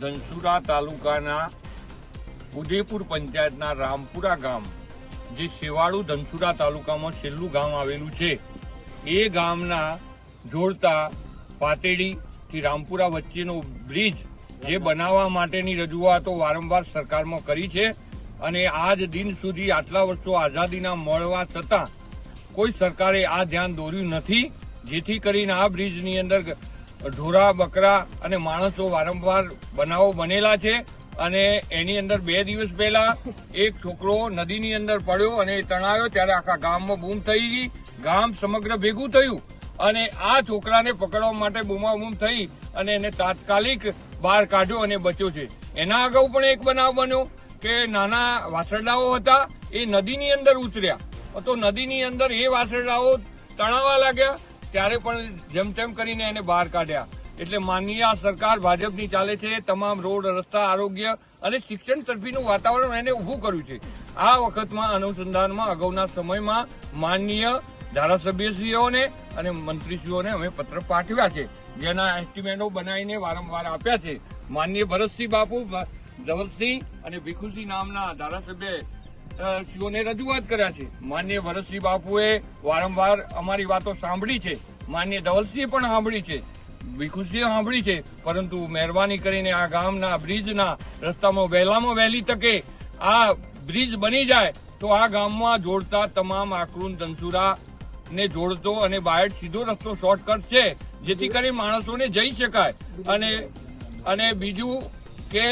ધનસુરા તાલુકાના ઉદયપુર પંચાયતના રામપુરા ગામ, જે શેવાળુ ધનસુરા તાલુકામાં છેલ્લું ગામ આવેલું છે. એ ગામના જોડતા પાતેડી થી રામપુરા વચ્ચેનો બ્રિજ જે બનાવવા માટેની રજૂઆતો વારંવાર સરકારમાં કરી છે અને આજ દિન સુધી આટલા વર્ષો આઝાદીના મળવા છતાં કોઈ સરકારે આ ધ્યાન દોર્યું નથી, જેથી કરીને આ બ્રિજની અંદર ઢોરા બકરા અને માણસો વારંવાર બનાવો બનેલા છે અને એની અંદર બે દિવસ પહેલા એક છોકરો નદીની અંદર પડ્યો અને તણાયો ત્યારે આખા ગામમાં બૂમ થઈ ગઈ. ગામ સમગ્ર ભેગું થયું અને આ છોકરાને પકડવા માટે બૂમાબૂમ થઈ અને એને તાત્કાલિક બહાર કાઢ્યો અને બચ્યો છે. એના અગાઉ પણ એક બનાવ બન્યો કે નાના વાસરડાઓ હતા એ નદીની અંદર ઉતર્યા. તો નદીની અંદર એ વાસરડાઓ તણાવા લાગ્યા ત્યારે પણ જેમ તેમ કરીને એને બહાર કાઢ્યા. એટલે માનનીય સરકાર ભાજપની ચાલે છે, તમામ રોડ, રસ્તા, આરોગ્ય અને શિક્ષણ તરફીનું વાતાવરણ એને ઊભું કર્યું છે. આ વખતમાં અનુસંધાનમાં અગાઉના સમયમાં માનનીય ધારાસભ્યશ્રીઓને અને મંત્રીશ્રીઓને અમે પત્ર પાઠવ્યા છે. જેના એસ્ટિમેટો બનાવીને વારંવાર આપ્યા છે. માનનીય ભરતસિંહ બાપુ ધવલસિંહ અને ભીખુસિંહ નામના ધારાસભ્ય શ્રીઓને રજૂઆત કર્યા છે. માન્ય ભરતસિંહ બાપુએ વારંવાર અમારી વાતો સાંભળી છે. માન્ય ધવલસિંહે પણ સાંભળી છે. ભીખુસિંહે સાંભળી છે. પરંતુ મહેરબાની કરીને આ ગામના બ્રિજના રસ્તામાં વહેલામાં વહેલી તકે આ બ્રિજ બની જાય, તો આ ગામમાં જોડતા તમામ આકરુન ધનસુરા ને જોડતો અને બાયડ સીધો રસ્તો શોર્ટકટ છે. જેથી કરી માણસોને જઈ શકાય. અને અને બીજું કે